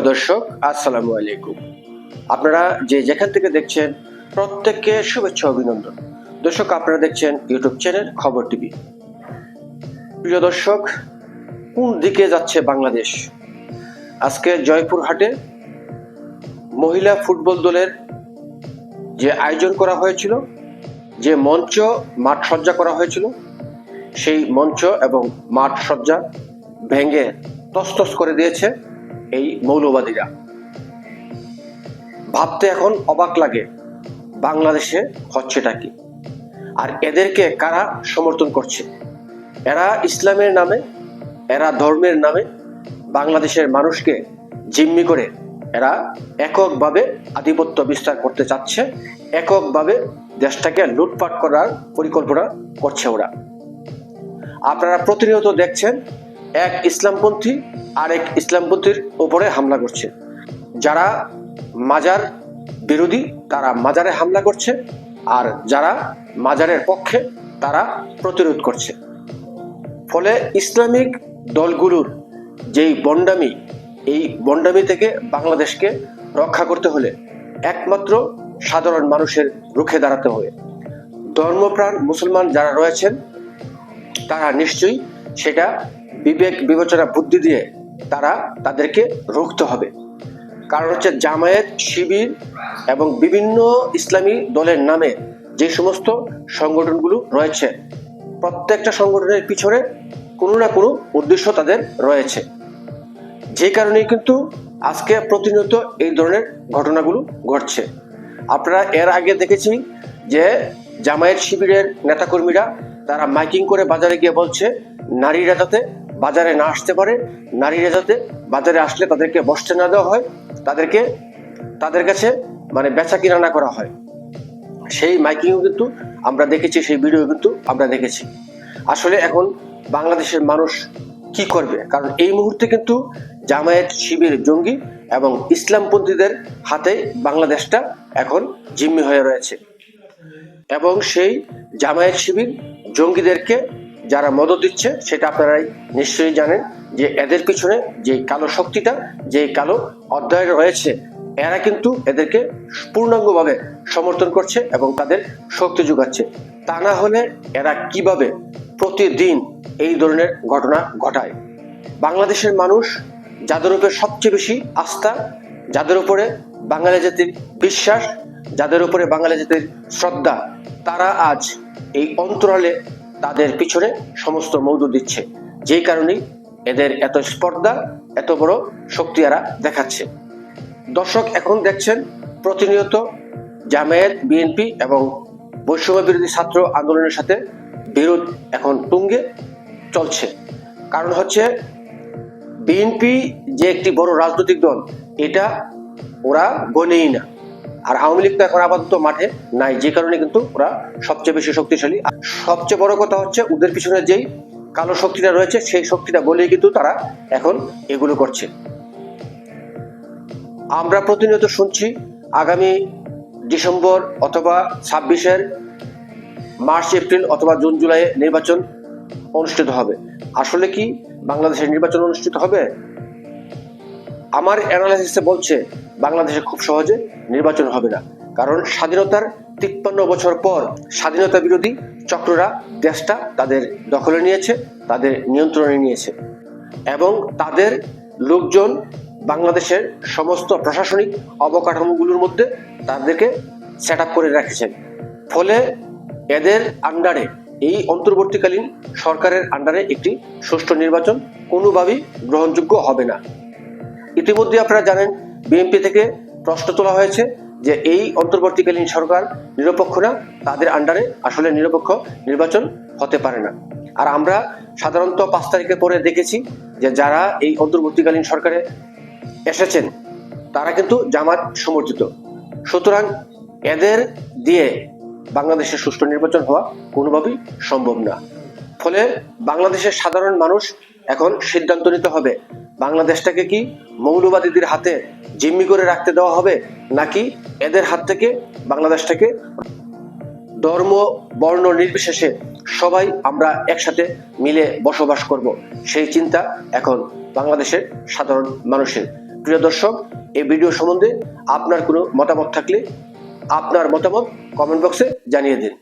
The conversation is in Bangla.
দর্শক, আসসালামু আলাইকুম। আপনারা যে যেখান থেকে দেখছেন, প্রত্যেককে শুভেচ্ছা অভিনন্দন। দর্শক, আপনারা দেখছেন ইউটিউব চ্যানেল খবর টিভি। প্রিয় দর্শক, কোন দিকে যাচ্ছে বাংলাদেশ? আজকে জয়পুরহাটে মহিলা ফুটবল দলের যে আয়োজন করা হয়েছিল, যে মঞ্চ মাঠ সজ্জা করা হয়েছিল, সেই মঞ্চ এবং মাঠ সজ্জা ভেঙে তস্তস করে দিয়েছে। এই মৌলবাদীরা। ভাবতে এখন অবাক লাগে, বাংলাদেশে হচ্ছেটা কি? আর এদেরকে কারা সমর্থন করছে? এরা ইসলামের নামে, এরা ধর্মের নামে, বাংলাদেশের মানুষকে জিম্মি করে এরা এককভাবে আধিপত্য বিস্তার করতে চাচ্ছে, এককভাবে দেশটাকে লুটপাট করার পরিকল্পনা করছে ওরা। আপনারা প্রতিনিয়ত দেখছেন এক ইসলামপন্থী আরেক ইসলামপন্থীর ওপরে হামলা করছে। যারা মাজার বিরোধী, তারা মাজারে হামলা করছে আর যারা মাজারের পক্ষে, তারা প্রতিরোধ করছে। ফলে ইসলামিক দলগুলোর যেই বন্ডামি, এই বন্ডামি থেকে বাংলাদেশকে রক্ষা করতে হলে একমাত্র সাধারণ মানুষের রুখে দাঁড়াতে হবে। ধর্মপ্রাণ মুসলমান যারা রয়েছেন, তারা নিশ্চয়ই সেটা বিবেচনা বুদ্ধি দিয়ে তারা তাদেরকে রুখতে হবে। কারণ হচ্ছে জামায়াত, শিবির এবং বিভিন্ন ইসলামী দলের নামে যে সমস্ত সংগঠনগুলো রয়েছে, প্রত্যেকটা সংগঠনের পিছনে কোনো না কোনো উদ্দেশ্য তাদের রয়েছে। যে কারণেই কিন্তু আজকে প্রতিনিয়ত এই ধরনের ঘটনাগুলো ঘটছে। আপনারা এর আগে দেখেছি যে জামায়াত শিবিরের নেতাকর্মীরা তারা মাইকিং করে বাজারে গিয়ে বলছে, নারীরা যাতে বাজারে না আসতে পারে, নারীরা যাতে বাজারে আসলে তাদেরকে বসতে না দেওয়া হয়, তাদেরকে, তাদের কাছে মানে বেচা কিনা না করা হয়। সেই মাইকিংও কিন্তু আমরা দেখেছি, সেই ভিডিও কিন্তু আমরা দেখেছি। আসলে এখন বাংলাদেশের মানুষ কি করবে? কারণ এই মুহূর্তে কিন্তু জামায়াত শিবির জঙ্গি এবং ইসলামপন্থীদের হাতে বাংলাদেশটা এখন জিম্মি হয়ে রয়েছে। এবং সেই জামায়াত শিবির জঙ্গিদেরকে যারা মদত দিচ্ছে, সেটা আপনারাই নিশ্চয়ই জানেন যে এদের পিছনে যে কালো শক্তিটা, যে কালো অধ্যায় রয়েছে, এরা কিন্তু এদেরকে পূর্ণাঙ্গভাবে সমর্থন করছে এবং তাদের শক্তি যোগাচ্ছে। তা না হলে এরা কীভাবে প্রতিদিন এই ধরনের ঘটনা ঘটায়? বাংলাদেশের মানুষ যাদের উপরে সবচেয়ে বেশি আস্থা, যাদের উপরে বাঙালি জাতির বিশ্বাস, যাদের উপরে বাঙালি জাতির শ্রদ্ধা, তারা আজ এই অন্তরালে তাদের পিছনে সমস্ত মৌদু দিচ্ছে। যেই কারণেই এদের এত স্পর্ধা, এত বড় শক্তি এরা দেখাচ্ছে। দর্শক এখন দেখছেন, প্রতিনিয়ত জামায়াত, বিএনপি এবং বৈষম্য বিরোধী ছাত্র আন্দোলনের সাথে বিরোধ এখন তুঙ্গে চলছে। কারণ হচ্ছে, বিএনপি যে একটি বড় রাজনৈতিক দল, এটা ওরা গনেই না। আর আওয়ামী লীগ তো এখন আপাতত মাঠে নাই, যে কারণে কিন্তু ওরা সবচেয়ে বেশি শক্তিশালী। আর সবচেয়ে বড় কথা হচ্ছে ওদের পিছনে যেই কালো শক্তিটা রয়েছে, সেই শক্তিটা বলেই কিন্তু তারা এখন এগুলো করছে। আমরা প্রতিনিয়ত শুনছি, আগামী ডিসেম্বর অথবা ছাব্বিশের মার্চ, এপ্রিল অথবা জুন, জুলাই নির্বাচন অনুষ্ঠিত হবে। আসলে কি বাংলাদেশের নির্বাচন অনুষ্ঠিত হবে? আমার অ্যানালাইসিসে বলছে বাংলাদেশে খুব সহজে নির্বাচন হবে না। কারণ স্বাধীনতার তিপ্পান্ন বছর পর স্বাধীনতা বিরোধী চক্ররা দেশটা তাদের দখলে নিয়েছে, তাদের নিয়ন্ত্রণে নিয়েছে এবং তাদের লোকজন বাংলাদেশের সমস্ত প্রশাসনিক অবকাঠামোগুলোর মধ্যে তাদেরকে সেট করে রেখেছেন। ফলে এদের আন্ডারে এই অন্তর্বর্তীকালীন সরকারের আন্ডারে একটি সুষ্ঠু নির্বাচন কোনোভাবেই গ্রহণযোগ্য হবে না। ইতিমধ্যে আপনারা জানেন বিএনপি থেকে প্রশ্ন তোলা হয়েছে যে এই অন্তর্বর্তীকালীন সরকার নিরপেক্ষ না, তাদের আন্ডারে আসলে নিরপেক্ষ নির্বাচন হতে পারে না। আর আমরা সাধারণত পাঁচ তারিখের পরে দেখেছি যে যারা এই অন্তর্বর্তীকালীন সরকারে এসেছেন, তারা কিন্তু জামাত সমর্থিত। সুতরাং এদের দিয়ে বাংলাদেশের সুষ্ঠু নির্বাচন হওয়া কোনোভাবেই সম্ভব না। ফলে বাংলাদেশের সাধারণ মানুষ এখন সিদ্ধান্ত নিতে হবে। বাংলাদেশটাকে কি মৌলবাদীদের হাতে জিম্মি করে রাখতে দেওয়া হবে, নাকি এদের হাত থেকে বাংলাদেশটাকে ধর্ম, বর্ণ নির্বিশেষে সবাই আমরা একসাথে মিলে বসবাস করব? সেই চিন্তা এখন বাংলাদেশের সাধারণ মানুষের। প্রিয় দর্শক, এই ভিডিও সম্বন্ধে আপনার কোনো মতামত থাকলে আপনার মতামত কমেন্ট বক্সে জানিয়ে দিন।